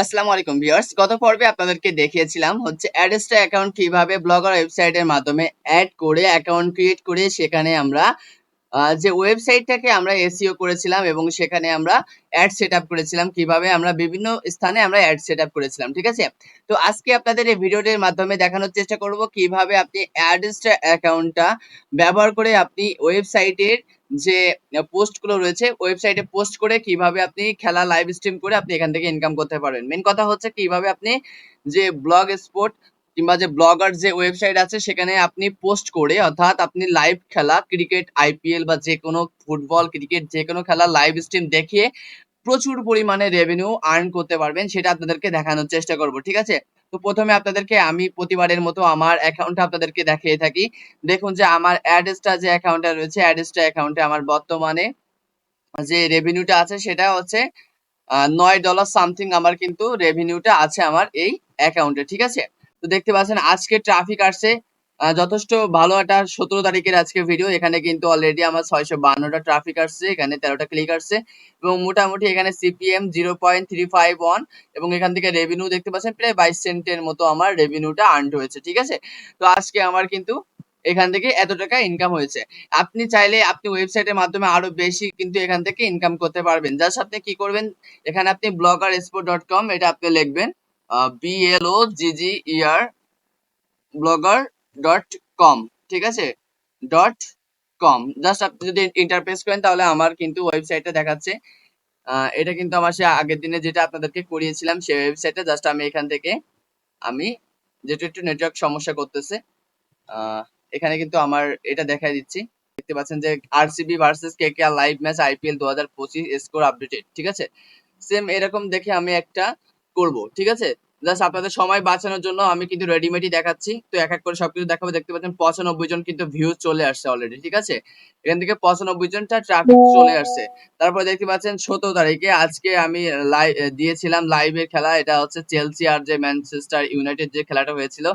আসসালামু আলাইকুম ভিউয়ার্স। গত পর্বে আপনাদেরকে দেখিয়েছিলাম হচ্ছে অ্যাডেস্টা অ্যাকাউন্ট কীভাবে ব্লগার ওয়েবসাইটের মাধ্যমে অ্যাড করে অ্যাকাউন্ট ক্রিয়েট করে সেখানে আমরা যে ওয়েবসাইটটাকে আমরা এসইও করেছিলাম এবং সেখানে আমরা অ্যাড সেট আপ করেছিলাম, কীভাবে আমরা বিভিন্ন স্থানে আমরা অ্যাড সেট আপ করেছিলাম, ঠিক আছে? তো আজকে আপনাদের এই ভিডিওটির মাধ্যমে দেখানোর চেষ্টা করব কীভাবে আপনি অ্যাডেস্টা অ্যাকাউন্টটা ব্যবহার করে আপনি ওয়েবসাইটের যে পোস্টগুলো রয়েছে, ওয়েবসাইটে পোস্ট করে কীভাবে আপনি খেলা লাইভ স্ট্রিম করে আপনি এখান থেকে ইনকাম করতে পারবেন মেন কথা হচ্ছে কীভাবে আপনি যে ব্লগ স্পোর্ট কিংবা যে ব্লগার যে ওয়েবসাইট আছে, সেখানে আপনি পোস্ট করে অর্থাৎ আপনি লাইভ খেলা ক্রিকেট আইপিএল বা যে কোনো ফুটবল ক্রিকেট যে কোনো খেলা লাইভ স্ট্রিম দেখিয়ে প্রচুর পরিমাণে রেভিনিউ আর্ন করতে পারবেন, সেটা আপনাদেরকে দেখানোর চেষ্টা করব, ঠিক আছে? তো প্রথমে আপনাদেরকে আমি প্রতিবারের মতো আমার অ্যাকাউন্টটা আপনাদেরকে দেখিয়ে থাকি। দেখুন যে আমার অ্যাড্রেসটা যে অ্যাকাউন্টটা রয়েছে অ্যাড্রেসটা অ্যাকাউন্টে আমার বর্তমানে যে রেভিনিউটা আছে সেটা হচ্ছে নয় ডলার সামথিং আমার কিন্তু রেভিনিউটা আছে আমার এই অ্যাকাউন্টে ঠিক আছে? তো দেখতে পাচ্ছেন আজকে ট্রাফিক আসছে যথেষ্ট ভালো একটা সতেরো তারিখের আজকে ভিডিও এখানে কিন্তু অলরেডি আমার ছয়শো বান্নটা ট্রাফিক আসছে, এখানে তেরোটা ক্লিক আসছে এবং মোটামুটি এখানে CPM zero point three five one এবং এখান থেকে রেভিনিউ দেখতে পাচ্ছেন প্রায় বাইশ সেন্টের মতো আমার রেভিনিউটা আর্ন হয়েছে, ঠিক আছে? তো আজকে আমার কিন্তু এখান থেকে এত টাকা ইনকাম হয়েছে। আপনি চাইলে আপনি ওয়েবসাইটের মাধ্যমে আরও বেশি কিন্তু এখান থেকে ইনকাম করতে পারবেন। জাস্ট আপনি কি করবেন? এখানে আপনি ব্লগার স্পোর্ট ডট কম এটা আপনি লিখবেন B L O G G blogger dot com ঠিক আছে? ডট কম জাস্ট আপনি যদি ইন্টারপ্রেস করেন তাহলে আমার কিন্তু ওয়েবসাইটটা দেখাচ্ছে। এটা কিন্তু আমার সে আগের দিনে যেটা আপনাদেরকে করিয়েছিলাম সেই ওয়েবসাইটে জাস্ট আমি এখান থেকে আমি যেটা একটু নেটওয়ার্ক সমস্যা করতেছে এখানে কিন্তু আমার এটা দেখাই দিচ্ছি। দেখতে পাচ্ছেন যে RCB versus K K live match IPL দু হাজার পঁচিশ স্কোর আপডেটেড ঠিক আছে? সেম এরকম দেখে আমি একটা করব, ঠিক আছে? জাস্ট আপনাদের সময় বাঁচানোর জন্য আমি কিন্তু রেডিমেডই দেখাচ্ছি। তো এক এক করে সবকিছু দেখাবো। দেখতে পাচ্ছেন পঁচানব্বই জন কিন্তু ভিউজ চলে আসছে অলরেডি ঠিক আছে? এখান থেকে পঁচানব্বই জনটা ট্রাফিক চলে আসছে। তারপর দেখতে পাচ্ছেন সতেরো তারিখে আজকে আমি লাইভ দিয়েছিলাম লাইভের খেলা। এটা হচ্ছে চেলসি আর যে ম্যানচেস্টার ইউনাইটেড যে খেলাটা হয়েছিল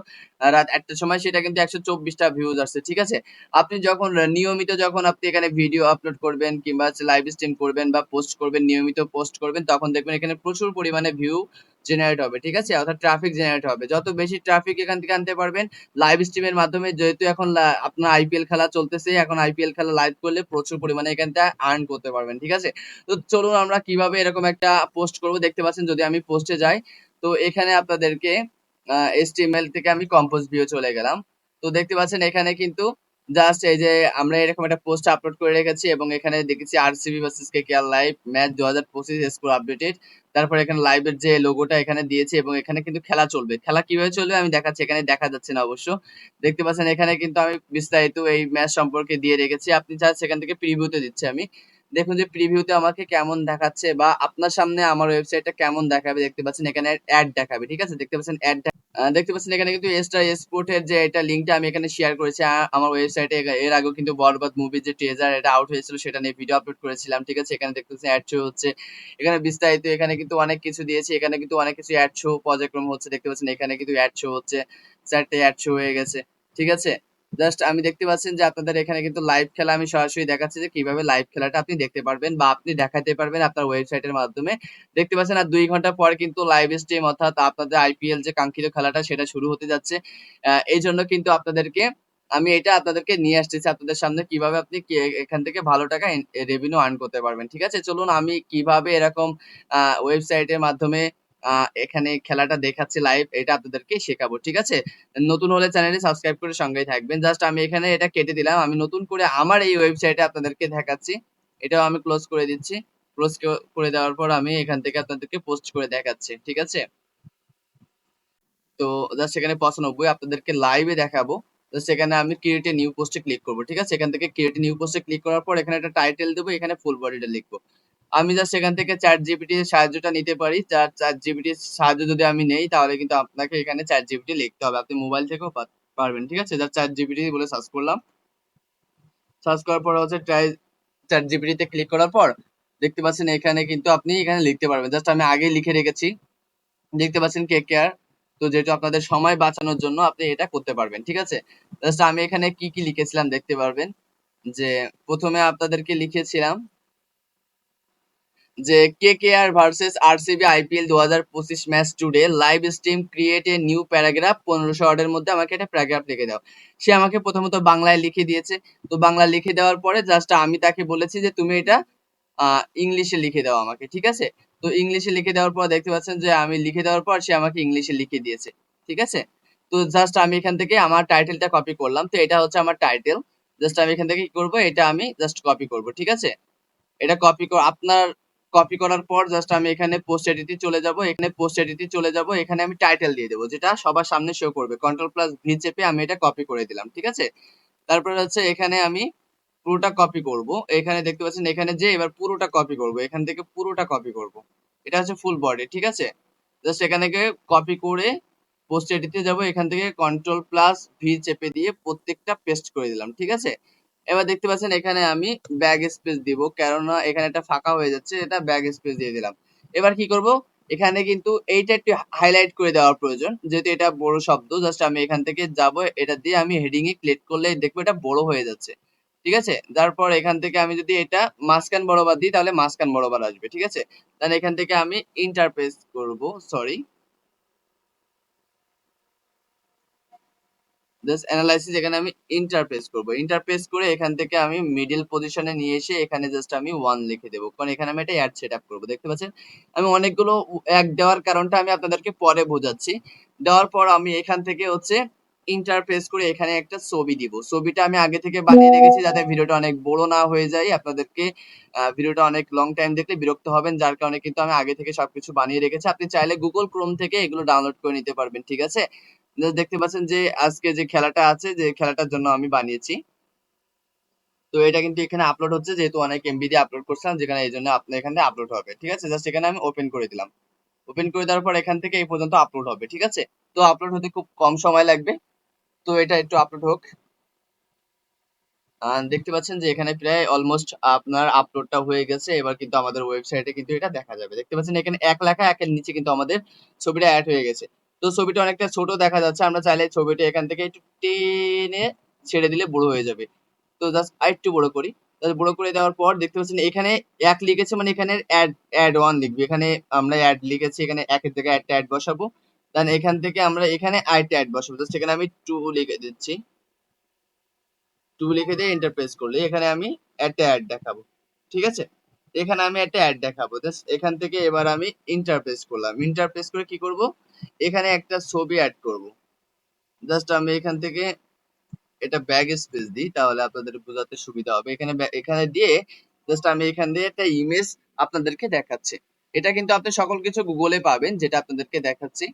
রাত একটার সময় সেটা কিন্তু একশো চব্বিশটা ভিউজ আসছে, ঠিক আছে? আপনি যখন নিয়মিত যখন আপনি এখানে ভিডিও আপলোড করবেন কিংবা লাইভ স্ট্রিম করবেন বা পোস্ট করবেন, নিয়মিত পোস্ট করবেন, তখন দেখবেন এখানে প্রচুর পরিমাণে ভিউ জেনারেট হবে, ঠিক আছে? অর্থাৎ ট্রাফিক জেনারেট হবে। যত বেশি ট্রাফিক এখান থেকে আনতে পারবেন লাইভ স্ট্রিমের মাধ্যমে যেহেতু এখন আপনার আইপিএল খেলা চলতেছে, এখন আইপিএল খেলা লাইভ করলে প্রচুর পরিমাণে এখান থেকে আর্ন করতে পারবেন, ঠিক আছে? তো চলুন আমরা কীভাবে এরকম একটা পোস্ট করব, দেখতে পাচ্ছেন যদি আমি পোস্টে যাই, তো এখানে আপনাদেরকে এসটিএমএল থেকে আমি কম্পোজ ভিউ চলে গেলাম। তো দেখতে পাচ্ছেন এখানে কিন্তু জাস্ট এই যে আমরা এরকম একটা পোস্ট আপলোড করে রেখেছি এবং এখানে দেখেছি RCB versus KKR live match দু হাজার পঁচিশ স্কোর আপডেটেড তারপর এখানে লাইভের যে লোগোটা এখানে দিয়েছে এবং এখানে কিন্তু খেলা চলবে। খেলা কীভাবে চলবে আমি দেখাচ্ছি, এখানে দেখা যাচ্ছে না অবশ্য। দেখতে পাচ্ছেন এখানে কিন্তু আমি বিস্তারিত এই ম্যাচ সম্পর্কে দিয়ে রেখেছি। আপনি চান সেখান থেকে প্রিভিউতে দিচ্ছি আমি। দেখুন যে প্রিভিউতে আমাকে কেমন দেখাচ্ছে বা আপনার সামনে আমার ওয়েবসাইটটা কেমন দেখাবে দেখতে পাচ্ছেন, এখানে অ্যাড দেখাবে, ঠিক আছে? দেখতে পাচ্ছেন অ্যাড দেখতে পাচ্ছেন এখানে কিন্তু এক্সট্রা স্পোর্টের যে এটা লিঙ্কটা আমি এখানে শেয়ার করেছি আমার ওয়েবসাইটে এর আগেও কিন্তু বরবাদ মুভির যে ট্রেজার এটা আউট হয়েছিল সেটা নিয়ে ভিডিও আপলোড করেছিলাম, ঠিক আছে? এখানে দেখতে পাচ্ছেন অ্যাড শো হচ্ছে। এখানে বিস্তারিত এখানে কিন্তু অনেক কিছু দিয়েছি, এখানে কিন্তু অনেক কিছু অ্যাড শো পর্যায়ক্রম হচ্ছে, দেখতে পাচ্ছেন এখানে কিন্তু অ্যাড শো হচ্ছে, চারটে অ্যাড শো হয়ে গেছে, ঠিক আছে? জাস্ট আমি দেখতে পাচ্ছেন যে আপনাদের এখানে কিন্তু লাইভ খেলা আমি সরাসরি দেখাচ্ছি যে কীভাবে লাইভ খেলাটা আপনি দেখতে পারবেন বা আপনি দেখাতে পারবেন আপনার ওয়েবসাইটের মাধ্যমে। দেখতে পাচ্ছেন আর দুই ঘণ্টা পর কিন্তু লাইভ স্ট্রিম অর্থাৎ আপনাদের আইপিএল যে কাঙ্ক্ষিত খেলাটা সেটা শুরু হতে যাচ্ছে। এই জন্য কিন্তু আপনাদেরকে আমি এটা আপনাদেরকে নিয়ে আসতেছি আপনাদের সামনে কীভাবে আপনি এখান থেকে ভালো টাকা রেভিনিউ আর্ন করতে পারবেন। ঠিক আছে? চলুন আমি কীভাবে এরকম ওয়েবসাইটের মাধ্যমে এখানে খেলাটা দেখাচ্ছি লাইভ এটা আপনাদেরকে শেখাবো, ঠিক আছে? নতুন হলে চ্যানেলটি সাবস্ক্রাইব করে সঙ্গেই থাকবেন। জাস্ট আমি এখানে এটা কেটে দিলাম, আমি নতুন করে আমার এই ওয়েবসাইটে আপনাদেরকে দেখাচ্ছি। এটাও আমি ক্লোজ করে দিচ্ছি। ক্লোজ করে দেওয়ার পর আমি এখান থেকে আপনাদেরকে পোস্ট করে দেখাচ্ছি, ঠিক আছে? তো জাস্ট সেখানে পঁচানব্বই, আপনাদেরকে লাইভে দেখাবো। তো সেখানে আমি ক্রিয়েট নিউ পোস্টে ক্লিক করব, ঠিক আছে? এখান থেকে ক্রিয়েট নিউ পোস্টে ক্লিক করার পর এখানে একটা টাইটেল দেবো, এখানে ফুল বডিটা লিখব। আমি জাস্ট সেখান থেকে চ্যাট জিপিটির সাহায্যটা নিতে পারি। চার চ্যাট জিপিটির সাহায্য যদি আমি নেই, তাহলে কিন্তু আপনাকে এখানে চ্যাট জিপিটি লিখতে হবে। আপনি মোবাইল থেকেও পারবেন, ঠিক আছে? জাস্ট চ্যাট জিপিটি বলে সার্চ করলাম। সার্চ করার পর হচ্ছে ট্রাই চ্যাট জিপিটিতে ক্লিক করার পর দেখতে পাচ্ছেন এখানে কিন্তু আপনি এখানে লিখতে পারবেন। জাস্ট আমি আগেই লিখে রেখেছি। দেখতে পাচ্ছেন কে কেয়ার? তো যেহেতু আপনাদের সময় বাঁচানোর জন্য আপনি এটা করতে পারবেন, ঠিক আছে? জাস্ট আমি এখানে কি কি লিখেছিলাম দেখতে পারবেন। যে প্রথমে আপনাদেরকে লিখেছিলাম যে কে কে আর ভার্সেস দু হাজার পঁচিশ match today live stream create a new paragraph পনেরোশো ওয়ার্ডের মধ্যে আমাকে একটা প্যারাগ্রাফ লিখে দাও। সে আমাকে প্রথমত বাংলায় লিখে দিয়েছে। তো বাংলা লিখে দেওয়ার পরে জাস্ট আমি তাকে বলেছি যে তুমি এটা ইংলিশে লিখে দাও আমাকে, ঠিক আছে? তো ইংলিশে লিখে দেওয়ার পর দেখতে পাচ্ছেন যে আমি লিখে দেওয়ার পর সে আমাকে ইংলিশে লিখে দিয়েছে, ঠিক আছে? তো জাস্ট আমি এখান থেকে আমার টাইটেলটা কপি করলাম। তো এটা হচ্ছে আমার টাইটেল জাস্ট আমি এখান থেকে কি করব? এটা আমি জাস্ট কপি করব, ঠিক আছে? এটা কপি আপনার কপি করার পর জাস্ট আমি এখানে পোস্ট এডিটে চলে যাব। এখানে পোস্ট এডিটে চলে যাব। এখানে আমি টাইটেল দিয়ে দেবো, যেটা সবার সামনে শো করবে। কন্ট্রোল প্লাস ভি চেপে আমি এটা কপি করে দিলাম, ঠিক আছে? তারপর হচ্ছে এখানে আমি পুরোটা কপি করব। এখানে দেখতে পাচ্ছেন, এখানে যে এবার পুরোটা কপি করব, এখান থেকে পুরোটা কপি করব। এটা হচ্ছে ফুল বডি ঠিক আছে? জাস্ট এখানে কপি করে পোস্ট এডিটে যাব। এখান থেকে কন্ট্রোল প্লাস ভি চেপে দিয়ে প্রত্যেকটা পেস্ট করে দিলাম, ঠিক আছে? এবার দেখতে পাচ্ছেন এখানে আমি ব্যাগ স্পেস দিব, কেননা এখানে একটা ফাঁকা হয়ে যাচ্ছে, এটা ব্যাগ স্পেস দিয়ে দিলাম। এবার কি করব? এখানে কিন্তু এইটা একটু হাইলাইট করে দেওয়ার প্রয়োজন, যেহেতু এটা বড় শব্দ জাস্ট আমি এখান থেকে যাব, এটা দিয়ে আমি হেডিং এ ক্লিক করলে দেখব এটা বড় হয়ে যাচ্ছে। ঠিক আছে? তারপর এখান থেকে আমি যদি এটা মাঝখান বরাবর দিই, তাহলে মাঝখান বরাবর আসবে, ঠিক আছে? তাহলে এখান থেকে আমি ইন্টারপেস করব সরি জাস্ট অ্যানালাইসিস এখানে আমি ইন্টারপেস করব। ইন্টারপেস করে এখান থেকে আমি মিডল পজিশনে নিয়ে এসে এখানে জাস্ট আমি ওয়ান লিখে দেবো। কারণ এখানে আমি একটা অ্যাড সেট আপ করব, দেখতে পাচ্ছেন? আমি অনেকগুলো এক দেওয়ার কারণটা আমি আপনাদেরকে পরে বোঝাচ্ছি। দেওয়ার পর আমি এখান থেকে হচ্ছে ইন্টারপেস করে এখানে একটা ছবি দিব। ছবিটা আমি আগে থেকে বানিয়ে রেখেছি যাতে ভিডিওটা অনেক বড় না হয়ে যায়। আপনাদেরকে ভিডিওটা অনেক লং টাইম দেখলে বিরক্ত হবেন, যার কারণে কিন্তু আমি আগে থেকে সবকিছু বানিয়ে রেখেছি। আপনি চাইলে গুগল ক্রোম থেকে এগুলো ডাউনলোড করে নিতে পারবেন, ঠিক আছে? দেখতে পাচ্ছেন যে আজকে যে খেলাটা আছে, যে খেলাটার জন্য আমি বানিয়েছি। তো এটা কিন্তু এখানে আপলোড হচ্ছে, যেহেতু অনেক এমবি দিয়ে আপলোড করছিলাম, যেখানে এই জন্য আপনার এখানে আপলোড হবে, ঠিক আছে? জাস্ট এখানে আমি ওপেন করে দিলাম। ওপেন করে দেওয়ার পর এখান থেকে এই পর্যন্ত আপলোড হবে, ঠিক আছে? তো আপলোড হতে খুব কম সময় লাগবে। তো এটা একটু আপলোড হোক। দেখতে পাচ্ছেন যে এখানে প্রায় অলমোস্ট আপনার আপলোডটা হয়ে গেছে। এবার কিন্তু আমাদের ওয়েবসাইটে কিন্তু এটা দেখা যাবে। দেখতে পাচ্ছেন এখানে এক লেখা, একের নিচে কিন্তু আমাদের ছবিটা অ্যাড হয়ে গেছে। তো ছবিটা অনেকটা ছোট দেখা যাচ্ছে, আমরা চাইলে ছবিটা এখান থেকে একটু টেনে ছেড়ে দিলে বড় হয়ে যাবে। তো জাস্ট আরেকটু বড় করি। বড় করে দেওয়ার পর দেখতে পাচ্ছেন এখানে এক লিখেছে মানে এখানে অ্যাড অ্যাড ওয়ান লিখবে। এখানে আমরা অ্যাড লিখেছি, এখানে একের জায়গায় একটা অ্যাড বসাবো। দেন এখান থেকে আমরা এখানে আরেকটা অ্যাড বসাবো। জাস্ট এখানে আমি টু লিখে দিচ্ছি। টু লিখে দিয়ে এন্টার প্রেস করলে এখানে আমি একটা অ্যাড দেখাবো। ঠিক আছে? এখানে আমি একটা অ্যাড দেখাবো। জাস্ট এখান থেকে এবার আমি ইন্টারপ্রেস করলাম। ইন্টারপ্রেস করে কি করব? এখানে একটা ছবি অ্যাড করব। জাস্ট আমি এখান থেকে এটা ব্যাগ স্পেস দিই, তাহলে আপনাদের বোঝাতে সুবিধা হবে। এখানে এখানে দিয়ে জাস্ট আমি এখান দিয়ে একটা ইমেজ আপনাদেরকে দেখাচ্ছি। এটা কিন্তু আপনি সকল কিছু গুগলে পাবেন, যেটা আপনাদেরকে দেখাচ্ছি।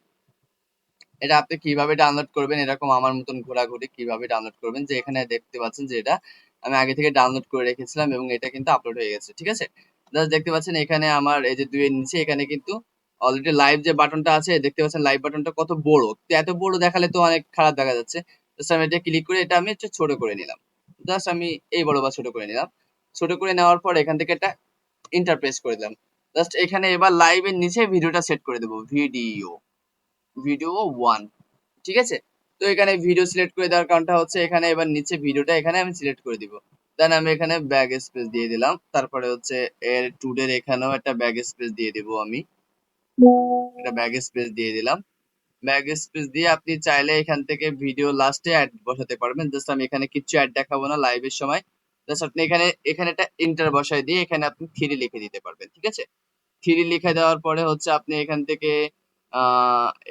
এটা আপনি কীভাবে ডাউনলোড করবেন, এরকম আমার মতন ঘোরাঘুরি কীভাবে ডাউনলোড করবেন, যে এখানে দেখতে পাচ্ছেন যে এটা আমি আগে থেকে ডাউনলোড করে রেখেছিলাম এবং এটা কিন্তু আপলোড হয়ে গেছে, ঠিক আছে? জাস্ট দেখতে পাচ্ছেন এখানে আমার, এই যে দুইয়ের নিচে এখানে কিন্তু অলরেডি লাইভ যে বাটনটা আছে, দেখতে পাচ্ছেন লাইভ বাটনটা কত বড়। তো এত বড় দেখালে তো অনেক খারাপ দেখা যাচ্ছে। জাস্ট আমি এটা ক্লিক করে এটা আমি একটু ছোট করে নিলাম। জাস্ট আমি এই বড় বা ছোট করে নিলাম। ছোট করে নেওয়ার পর এখান থেকে একটা ইন্টারপ্রেস করে দিলাম। জাস্ট এখানে এবার লাইভের নিচে ভিডিওটা সেট করে দেবো। ভিডিও ভিডিও ওয়ান ঠিক আছে? তো এখানে ভিডিও সিলেক্ট করে দেওয়ার কারণটা হচ্ছে এখানে এবার নিচে ভিডিওটা এখানে আমি সিলেক্ট করে দিব। দেন আমি এখানে ব্যাগ স্পেস দিয়ে দিলাম। তারপরে হচ্ছে এর টুডের এখানেও একটা ব্যাগ স্পেস দিয়ে দিব আমি। একটা ব্যাগ স্পেস দিয়ে দিলাম। ব্যাগ স্পেস দিয়ে আপনি চাইলে এখান থেকে ভিডিও লাস্টে অ্যাড বসাতে পারবেন। জাস্ট আমি এখানে কিছু অ্যাড দেখাবো না লাইভের সময়। জাস্ট আপনি এখানে এখানে একটা ইন্টার বসায় দিয়ে এখানে আপনি থ্রি লিখে দিতে পারবেন, ঠিক আছে? থ্রি লিখে দেওয়ার পরে হচ্ছে আপনি এখান থেকে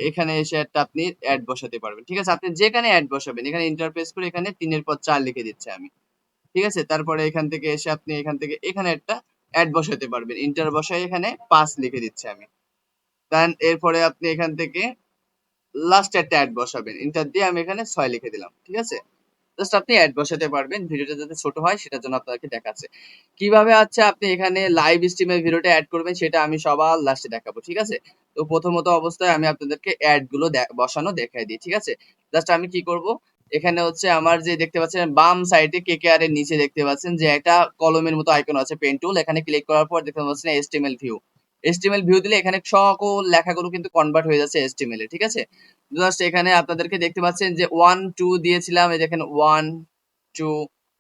এখানে এসে একটা আপনি অ্যাড বসাতে পারবেন, ঠিক আছে? আপনি যেখানে অ্যাড বসাবেন, এখানে ইন্টারপ্রেস করে এখানে তিনের পর চার লিখে দিচ্ছে আমি, ঠিক আছে? তারপরে এখান থেকে এসে আপনি এখান থেকে এখানে একটা অ্যাড বসাতে পারবেন। ইন্টার বসায় এখানে পাঁচ লিখে দিচ্ছে আমি। দেন এরপরে আপনি এখান থেকে লাস্ট একটা অ্যাড বসাবেন। ইন্টার দিয়ে আমি এখানে ছয় লিখে দিলাম, ঠিক আছে? জাস্ট আপনি অ্যাড বসাতে পারবেন। ভিডিওটা যাতে ছোট হয়, সেটার জন্য আপনাকে দেখাচ্ছে। কীভাবে আচ্ছা আপনি এখানে লাইভ স্ট্রিমের ভিডিওটা অ্যাড করবেন, সেটা আমি সবার লাস্টে দেখাবো, ঠিক আছে? তো প্রথমত অবস্থায় আমি আপনাদেরকে অ্যাডগুলো বসানো দেখাই দিই, ঠিক আছে? জাস্ট আমি কি করব? এখানে হচ্ছে আমার যে দেখতে পাচ্ছেন, বাম সাইডে কে কে আর এর নিচে দেখতে পাচ্ছেন যে একটা কলমের মতো আইকন আছে পেন টুল এখানে ক্লিক করার পর দেখতে পাচ্ছেন এসটিএমএল ভিউ এসটিএমএল ভিউ দিলে এখানে সকল লেখাগুলো কিন্তু কনভার্ট হয়ে যাচ্ছে এসটিএমএল এ, ঠিক আছে? জাস্ট এখানে আপনাদেরকে দেখতে পাচ্ছেন যে ওয়ান টু দিয়েছিলাম, এই দেখেন ওয়ান টু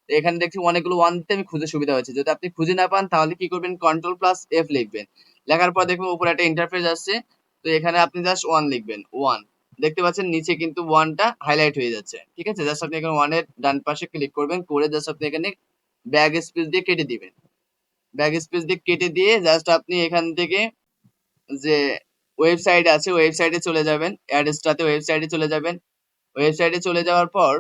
এখানে দেখছি অনেকগুলো ওয়ান দিতে আমি খুঁজে সুবিধা হয়েছে। যদি আপনি খুঁজে না পান, তাহলে কি করবেন? কন্ট্রোল প্লাস এফ লিখবেন। লেখার পর দেখবেন উপরে একটা ইন্টারফেস আসছে। তো এখানে আপনি জাস্ট ওয়ান লিখবেন ওয়ান দেখতে পাচ্ছেন নিচে কিন্তু ওয়ানটা হাইলাইট হয়ে যাচ্ছে, ঠিক আছে? জাস্ট আপনি এখানে ওয়ানের ডান পাশে ক্লিক করবেন, করে জাস্ট আপনি এখানে ব্যাগ স্পেস দিয়ে কেটে দিবেন। ব্যাগ স্পেস দিয়ে কেটে দিয়ে জাস্ট আপনি এখান থেকে যে ওয়েবসাইট আছে ওয়েবসাইটে চলে যাবেন অ্যাড্রেসটাতে ওয়েবসাইটে চলে যাবেন। ওয়েবসাইটে চলে যাওয়ার পর,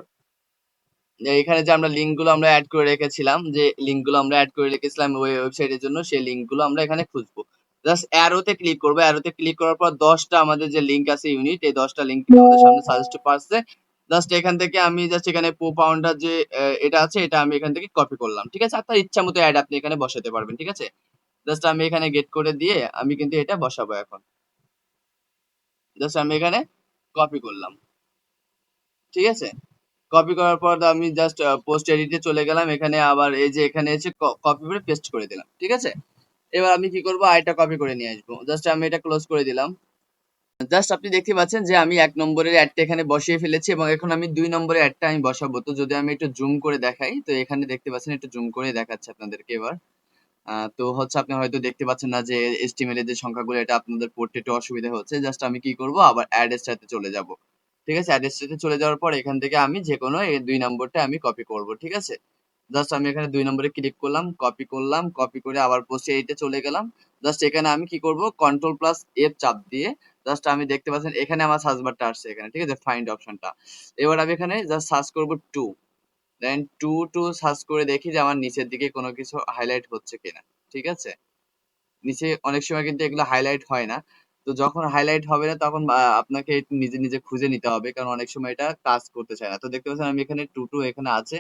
এখানে যে আমরা লিঙ্কগুলো আমরা অ্যাড করে রেখেছিলাম, যে লিঙ্কগুলো আমরা অ্যাড করে রেখেছিলাম ওই ওয়েবসাইটের জন্য, সেই লিঙ্কগুলো আমরা এখানে খুঁজবো। জাস্ট অ্যারোতে ক্লিক করব। অ্যারোতে ক্লিক করার পর দশটা আমাদের যে লিঙ্ক আছে ইউনিট এই দশটা লিঙ্ক আমাদের সামনে সাজেস্ট পাচ্ছে জাস্ট এখান থেকে আমি জাস্ট এখানে পো পাউন্ডার যে এটা আছে, এটা আমি এখান থেকে কপি করলাম, ঠিক আছে? আপনার ইচ্ছা মতো অ্যাড আপনি এখানে বসাতে পারবেন, ঠিক আছে? জাস্ট আমি এখানে গেট করে দিয়ে আমি কিন্তু এটা বসাবো এখন। জাস্ট আমি এখানে কপি করলাম, ঠিক আছে? কপি করার পর আমি জাস্ট পোস্ট এডিটে চলে গেলাম, এখানে আবার এই যে এখানে এসে কপি করে পেস্ট করে দিলাম, ঠিক আছে? এবার আমি কি করব? আইটা কপি করে নিয়ে আসব। জাস্ট আমি এটা ক্লোজ করে দিলাম। জাস্ট আপনি দেখতে পাচ্ছেন যে আমি এক নম্বরের অ্যাডটা এখানে বসিয়ে ফেলেছি এবং এখন আমি দুই নম্বরের অ্যাডটা আমি বসাবো। তো যদি আমি একটু জুম করে দেখাই, তো এখানে দেখতে পাচ্ছেন একটু জুম করে দেখাচ্ছে আপনাদেরকে এবার। তো হচ্ছে আপনি হয়তো দেখতে পাচ্ছেন না যে এস্টিমেল যে সংখ্যাগুলো, এটা আপনাদের পড়তে একটু অসুবিধা হচ্ছে। জাস্ট আমি কি করব? আবার অ্যাড অ্যাড্রেসটাতে চলে যাব। ঠিক আছে? অ্যাড্রেসটাতে চলে যাওয়ার পর এখান থেকে আমি যে কোনো এই দুই নম্বরটা আমি কপি করব, ঠিক আছে? জাস্ট আমি এখানে দুই নম্বরে ক্লিক করলাম কপি করলাম কপি করে আবার পোস্ট এইটে চলে গেলাম। জাস্ট এখানে আমি কি করব? কন্ট্রোল প্লাস এফ চাপ দিয়ে জাস্ট আমি দেখতে পাচ্ছেন, এখানে আমার সার্চ বারটা আসছে এখানে, ঠিক আছে? ফাইন্ড অপশনটা এবার আমি এখানে জাস্ট সার্চ করব two then two two search করে দেখি যে আমার নিচের দিকে কোনো কিছু হাইলাইট হচ্ছে কিনা, ঠিক আছে? নিচে অনেক সময় কিন্তু এগুলো হাইলাইট হয় না। তো যখন হাইলাইট হবে না, তখন আপনাকে নিজে নিজে খুঁজে নিতে হবে, কারণ অনেক সময় এটা কাজ করতে চায় না। তো দেখতে পাচ্ছেন, আমি এখানে টু টু এখানে আছে।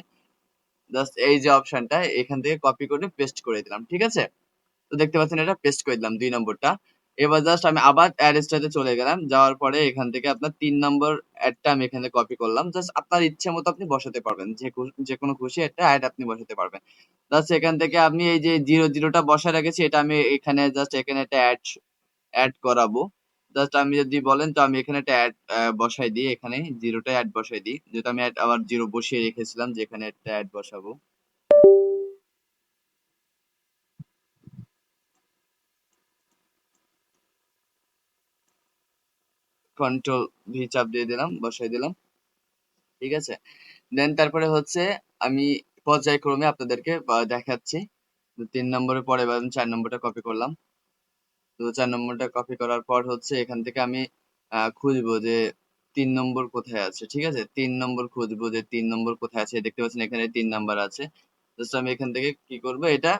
জাস্ট এই যে অপশনটা এখান থেকে কপি করে পেস্ট করে দিলাম, ঠিক আছে? তো দেখতে পাচ্ছেন, এটা পেস্ট করে দিলাম, দুই নম্বরটা। এবার জাস্ট আমি আবার অ্যাড্রেসটাতে চলে গেলাম। যাওয়ার পরে এখান থেকে আপনার তিন নম্বর অ্যাডটা আমি এখানে কপি করলাম। জাস্ট আপনার ইচ্ছে মতো আপনি বসাতে পারবেন। যে যে কোনো খুশি একটা অ্যাড আপনি বসাতে পারবেন। জাস্ট এখান থেকে আমি এই যে জিরো জিরোটা বসা রেখেছি এটা আমি এখানে জাস্ট এখানে একটা অ্যাড অ্যাড করাবো। জাস্ট আমি যদি বলেন তো আমি এখানে একটা অ্যাড বসাই দিই। এখানে জিরোটা অ্যাড বসাই দিই। যেহেতু আমি add আবার জিরো বসিয়ে রেখেছিলাম যে এখানে একটা অ্যাড বসাবো। কন্ট্রোল ভি চাপ দিয়ে দিলাম বসাই দিলাম। ঠিক আছে? দেন তারপরে হচ্ছে আমি পর্যায়ক্রমে আপনাদেরকে দেখাচ্ছি। তিন নম্বরের পরে এবার চার নম্বরটা কপি করলাম। তো চার নম্বরটা কপি করার পর হচ্ছে এখান থেকে আমি খুঁজবো যে তিন নম্বর কোথায় আছে ঠিক আছে? তিন নম্বর খুঁজবো যে তিন নম্বর কোথায় আছে। দেখতে পাচ্ছেন এখানে তিন নাম্বার আছে। জাস্ট আমি এখান থেকে কি করব? এটা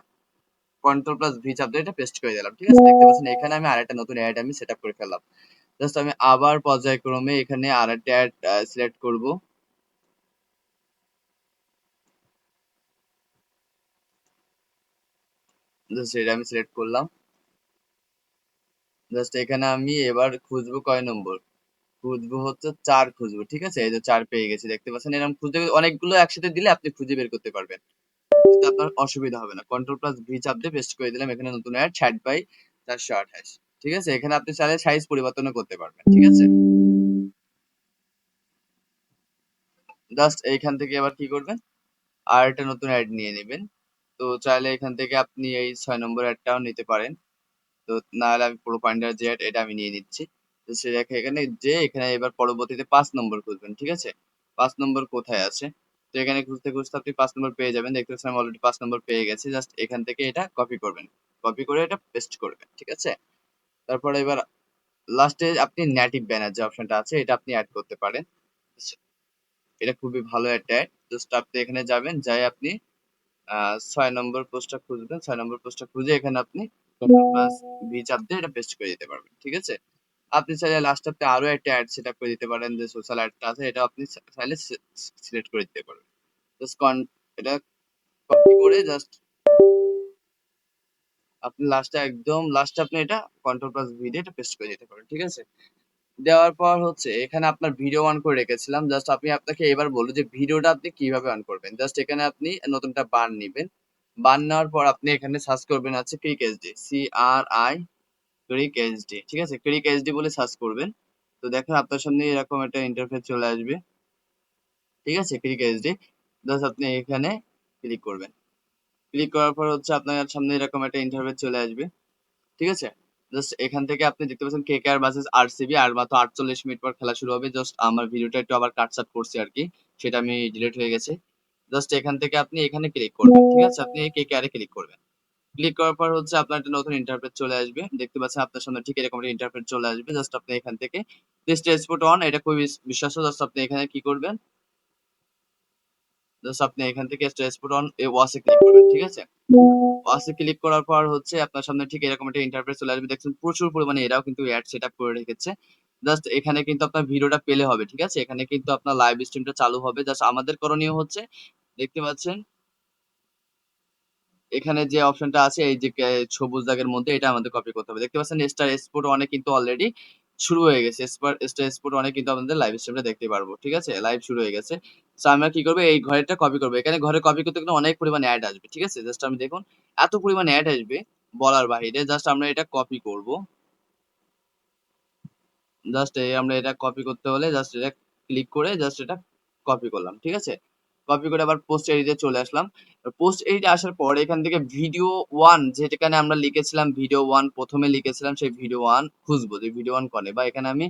কন্ট্রোল প্লাস ভি চাপ দিয়ে এটা পেস্ট করে দিলাম ঠিক আছে? দেখতে পাচ্ছেন এখানে আমি আরেকটা নতুন অ্যাড আমি সেট আপ করে ফেললাম। জাস্ট আমি আবার পর্যায়ক্রমে এখানে আরেকটা অ্যাড সিলেক্ট করব। জাস্ট এটা আমি সিলেক্ট করলাম। জাস্ট এখানে আমি এবার খুঁজবো কয় নম্বর? খুঁজবো হচ্ছে চার খুঁজবো, ঠিক আছে? এই যে চার পেয়ে গেছি, দেখতে পাচ্ছেন? এরকম খুঁজে অনেকগুলো একসাথে দিলে আপনি খুঁজে বের করতে পারবেন। আপনার অসুবিধা হবে না। কন্ট্রোল প্লাস ভি চাপ দিয়ে পেস্ট করে দিলাম। এখানে নতুন অ্যাড ষাট বাই চারশো আঠাশ। ঠিক আছে? এখানে আপনি চাইলে সাইজ পরিবর্তনও করতে পারবেন, ঠিক আছে? জাস্ট এইখান থেকে এবার কি করবেন? আর একটা নতুন অ্যাড নিয়ে নেবেন। তো চাইলে এখান থেকে আপনি এই ছয় নম্বর অ্যাডটাও নিতে পারেন। তো না হলে আমি পুরো পান্ডার যে অ্যাড এটা আমি নিয়ে নিচ্ছি। তো সে রেখে এখানে যে এখানে এবার পরবর্তীতে পাঁচ নম্বর খুঁজবেন ঠিক আছে? পাঁচ নম্বর কোথায় আছে? তো এখানে খুঁজতে খুঁজতে আপনি পাঁচ নম্বর পেয়ে যাবেন। দেখতে পাচ্ছেন অলরেডি পাঁচ নম্বর পেয়ে গেছি। জাস্ট এখান থেকে এটা কপি করবেন। কপি করে এটা পেস্ট করবেন, ঠিক আছে? তারপরে এবার লাস্টে আপনি নেটিভ ব্যানার যে অপশনটা আছে, এটা আপনি অ্যাড করতে পারেন। এটা খুবই ভালো একটা অ্যাড জাস্ট আপনি এখানে যাবেন, যাই আপনি ছয় নম্বর পোস্টটা খুঁজবেন। ছয় নম্বর পোস্টটা খুঁজে এখানে আপনি ভি দিয়ে এটা পেস্ট করে দিতে পারবেন, ঠিক আছে? আপনি চাইলে লাস্ট আপনি আরও একটা অ্যাড সেট করে দিতে পারেন, যে সোশ্যাল অ্যাডটা আছে, এটা আপনি চাইলে সিলেক্ট করে দিতে পারবেন। জাস্ট কন এটা কপি করে জাস্ট আপনি লাস্টে একদম লাস্টে আপনি এটা কন্ট্রোল প্লাস ভি দিয়ে এটা পেস্ট করে দিতে পারেন, ঠিক আছে? দেওয়ার পর হচ্ছে, এখানে আপনার ভিডিও অন করে রেখেছিলাম জাস্ট আপনি আপনাকে এবার বলব যে ভিডিওটা আপনি কীভাবে অন করবেন জাস্ট এখানে আপনি নতুনটা বান নেবেন বান নেওয়ার পর আপনি এখানে সার্চ করবেন আছে Cric HD C R I Cric HD ঠিক আছে? ক্রিক এইচডি বলে সার্চ করবেন, তো দেখেন আপনার সামনে এরকম একটা ইন্টারফেস চলে আসবে, ঠিক আছে? ক্রিক এইচডি জাস্ট আপনি এখানে ক্লিক করবেন। ক্লিক করার পর হচ্ছে আপনার সামনে এরকম একটা ইন্টারভেট চলে আসবে। ঠিক আছে? জাস্ট এখান থেকে আপনি দেখতে পাচ্ছেন কে আর ভার্সেস আরসিবি আর মাত্র আটচল্লিশ মিনিট পর খেলা শুরু হবে। জাস্ট আমার ভিডিওটা একটু আবার কাটসাট করছি আর কি সেটা আমি ডিলিট হয়ে গেছে। জাস্ট এখান থেকে আপনি এখানে ক্লিক করবেন, ঠিক আছে? আপনি কে কে আরে ক্লিক করবেন। ক্লিক করার পর হচ্ছে আপনার একটা নতুন ইন্টারফেস চলে আসবে। দেখতে পাচ্ছেন আপনার সামনে ঠিক এরকম একটা ইন্টারফেস চলে আসবে। জাস্ট আপনি এখান থেকে টেস্ট এক্সপোর্ট অন এটা খুবই বিশ্বাস জাস্ট আপনি এখানে কি করবেন? জাস্ট আপনি এখান থেকে এক্সপোর্ট অন এ ওয়াসে ক্লিক করবেন, ঠিক আছে? ওয়াসে ক্লিক করার পর হচ্ছে আপনার সামনে ঠিক এরকম একটা ইন্টারফেস চলে আসবে। দেখছেন প্রচুর পরিমাণে এরাও কিন্তু অ্যাড সেট আপ করে রেখেছে। জাস্ট এখানে কিন্তু আপনার ভিডিওটা পেলে হবে, ঠিক আছে? এখানে কিন্তু আপনার লাইভ স্ট্রিমটা চালু হবে। জাস্ট আমাদের করণীয় হচ্ছে, দেখতে পাচ্ছেন? এখানে যে অপশনটা আছে, এই যে সবুজ দাগের মধ্যে এটা আমাদের কপি করতে হবে। দেখতে পাচ্ছেন স্টার এক্সপোর্ট অনেক কিন্তু অলরেডি শুরু হয়ে গেছে। স্টার এক্সপোর্ট অনেক কিন্তু আমাদের লাইভ স্ট্রিমটা দেখতে পারব, ঠিক আছে? লাইভ শুরু হয়ে গেছে। সো আমরা কি করব? এই ঘরেরটা কপি করব। এখানে ঘরে কপি করতে কিন্তু অনেক পরিমাণে অ্যাড আসবে, ঠিক আছে? জাস্ট আমি দেখুন, এত পরিমাণে অ্যাড আসবে বলার বাহিরে জাস্ট আমরা এটা কপি করব। জাস্ট আমরা এটা কপি করতে হলে জাস্ট এটা ক্লিক করে জাস্ট এটা কপি করলাম, ঠিক আছে? কপি করে আবার পোস্ট এডিটে চলে আসলাম। পোস্ট এডিটে আসার পর এখান থেকে ভিডিও ওয়ান যেখানে আমরা লিখেছিলাম ভিডিও ওয়ান প্রথমে লিখেছিলাম সেই ভিডিও ওয়ান খুঁজবো, যে ভিডিও ওয়ান কনে। বা এখানে আমি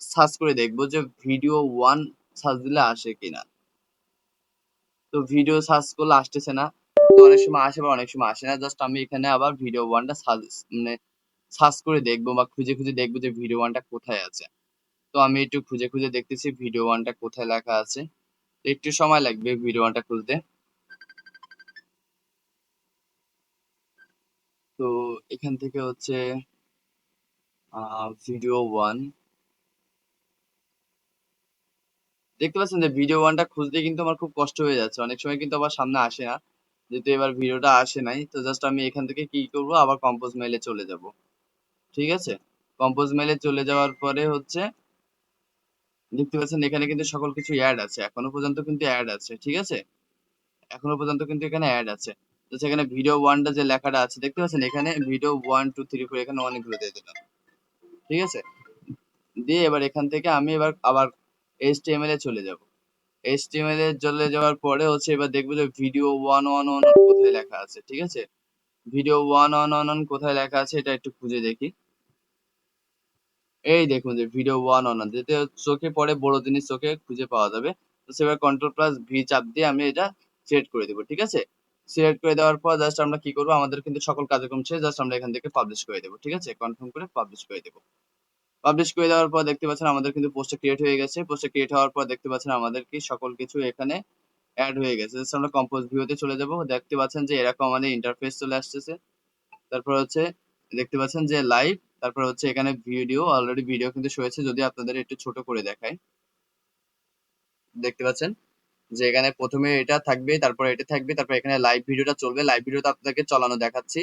সার্চ করে দেখব যে ভিডিও ওয়ান সার্চ দিলে আসে কিনা। তো ভিডিও সার্চ করলে আসতেছে না। অনেক সময় আসে বা অনেক সময় আসে না। জাস্ট আমি এখানে আবার ভিডিও ওয়ানটা সার্চ মানে সার্চ করে দেখব বা খুঁজে খুঁজে দেখব যে ভিডিও ওয়ানটা কোথায় আছে। তো আমি একটু খুঁজে খুঁজে দেখতেছি ভিডিও ওয়ানটা কোথায় লেখা আছে। তো একটু সময় লাগবে ভিডিও ওয়ানটা খুঁজতে তো এখান থেকে হচ্ছে ভিডিও ওয়ান দেখতে পাচ্ছেন যে ভিডিও ওয়ানটা খুঁজতে কিন্তু আমার খুব কষ্ট হয়ে যাচ্ছে। অনেক সময় কিন্তু আবার সামনে আসে না। যেহেতু এবার ভিডিওটা আসে নাই, তো জাস্ট আমি এখান থেকে কি করব? আবার কম্পোজ মেইলে চলে যাব। ঠিক আছে? কম্পোজ মেইলে চলে যাওয়ার পরে হচ্ছে, দেখতে পাচ্ছেন এখানে কিন্তু সকল কিছু অ্যাড আছে। এখনও পর্যন্ত কিন্তু অ্যাড আছে। ঠিক আছে? এখনও পর্যন্ত কিন্তু এখানে অ্যাড আছে। তো সেখানে ভিডিও ওয়ানটা যে লেখাটা আছে, দেখতে পাচ্ছেন এখানে video one two three four এখানে অনেকগুলো দিয়ে দিলাম। ঠিক আছে? দিয়ে এবার এখান থেকে আমি এবার আবার এইচটিএমএল এ চলে যাব। এইচটিএমএল এ চলে যাওয়ার পরে হচ্ছে এবার দেখব যে ভিডিও ওয়ান ওয়ান ওয়ান কোথায় লেখা আছে, ঠিক আছে? Video one one one one কোথায় লেখা আছে এটা একটু খুঁজে দেখি। এই দেখুন যে ভিডিও ওয়ান ওয়ান যেতে চোখে পড়ে বড় জিনিস চোখে খুঁজে পাওয়া যাবে। তো সেবার কন্ট্রোল প্লাস ভি চাপ দিয়ে আমি এটা সিলেক্ট করে দেবো, ঠিক আছে? সিলেক্ট করে দেওয়ার পর জাস্ট আমরা কি করব, আমাদের কিন্তু সকল কার্যক্রম শেষ জাস্ট আমরা এখান থেকে পাবলিশ করে দেবো, ঠিক আছে? কনফার্ম করে পাবলিশ করে দেবো। পাবলিশ করে দেওয়ার পর দেখতে পাচ্ছেন আমাদের কিন্তু পোস্টটা ক্রিয়েট হয়ে গেছে। পোস্টটা ক্রিয়েট হওয়ার পর দেখতে পাচ্ছেন আমাদের কি সকল কিছু এখানে অ্যাড হয়ে গেছে। আমরা কম্পোজ ভিউতে চলে যাব। দেখতে পাচ্ছেন যে এরকম আমাদের ইন্টারফেস চলে আসতেছে। তারপর হচ্ছে দেখতে পাচ্ছেন যে লাইভ তারপর হচ্ছে এখানে ভিডিও অলরেডি ভিডিও কিন্তু হয়েছে যদি আপনাদের একটু ছোট করে দেখায় দেখতে পাচ্ছেন যে এখানে প্রথমে এটা থাকবে, তারপর এটা থাকবে, তারপর এখানে লাইভ ভিডিওটা চলবে। লাইভ ভিডিওটা আপনাদেরকে চালানো দেখাচ্ছি।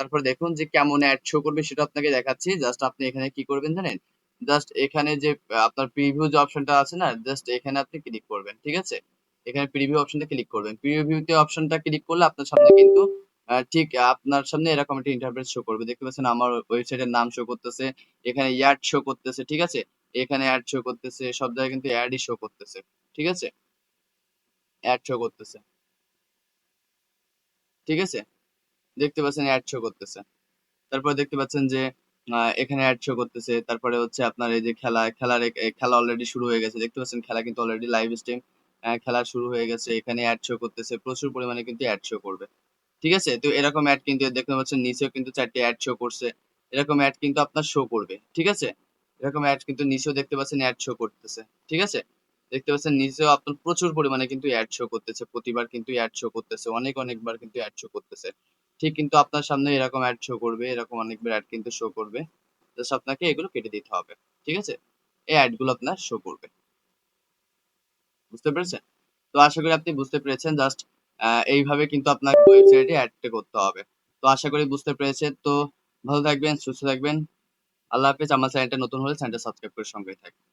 তারপর দেখুন যে কেমন অ্যাড শো করবে সেটা আপনাকে দেখাচ্ছি। জাস্ট আপনি এখানে কি করবেন জানেন? জাস্ট এখানে যে আপনার প্রিভিউ যে অপশনটা আছে না জাস্ট এখানে আপনি ক্লিক করবেন, ঠিক আছে? এখানে প্রিভিউ অপশনটা ক্লিক করবেন। প্রিভিউতে অপশনটা ক্লিক করলে আপনার সামনে কিন্তু ঠিক আপনার সামনে এরকম একটা ইন্টারফেস শো করবে। দেখতে পাচ্ছেন আমার ওয়েবসাইটের নাম শো করতেছে, এখানে অ্যাড শো করতেছে, ঠিক আছে? এখানে অ্যাড শো করতেছে, সব জায়গায় কিন্তু অ্যাডই শো করতেছে, ঠিক আছে? অ্যাড শো করতেছে, ঠিক আছে? দেখতে পাচ্ছেন অ্যাড শো করতেছে। তারপরে দেখতে পাচ্ছেন যে এখানে অ্যাড শো করতেছে। তারপরে হচ্ছে আপনার এই যে খেলা, খেলার খেলা অলরেডি শুরু হয়ে গেছে। দেখতে পাচ্ছেন খেলা কিন্তু অলরেডি লাইভ স্ট্রিম খেলা শুরু হয়ে গেছে। এখানে অ্যাড শো করতেছে। প্রচুর পরিমাণে কিন্তু অ্যাড শো করবে। ঠিক আছে? তো এরকম অ্যাড কিন্তু দেখতে পাচ্ছেন নিচেও কিন্তু চারটে অ্যাড শো করছে। এরকম অ্যাড কিন্তু আপনার শো করবে। ঠিক আছে? এরকম অ্যাড কিন্তু নিচেও দেখতে পাচ্ছেন অ্যাড শো করতেছে। ঠিক আছে? দেখতে পাচ্ছেন নিচেও আপনার প্রচুর পরিমাণে কিন্তু অ্যাড শো করতেছে। প্রতিবার কিন্তু অ্যাড শো করতেছে। অনেক, অনেকবার কিন্তু অ্যাড শো করতেছে। ঠিক কিন্তু আপনার সামনে এরকম অ্যাড শো করবে, এরকম অনেকবার অ্যাড কিন্তু শো করবে। জাস্ট আপনাকে এগুলো কেটে দিতে হবে, ঠিক আছে? এই অ্যাডগুলো আপনার শো করবে। বুঝতে পেরেছেন? তো আশা করি আপনি বুঝতে পেরেছেন জাস্ট এইভাবে কিন্তু আপনার ওয়েবসাইটে অ্যাডটা করতে হবে। তো আশা করি বুঝতে পেরেছেন। তো ভালো থাকবেন, সুস্থ থাকবেন। আল্লাহ হাফেজ। আমার চ্যানেলটা নতুন হলে চ্যানেলটা সাবস্ক্রাইব করে সঙ্গে থাকবেন।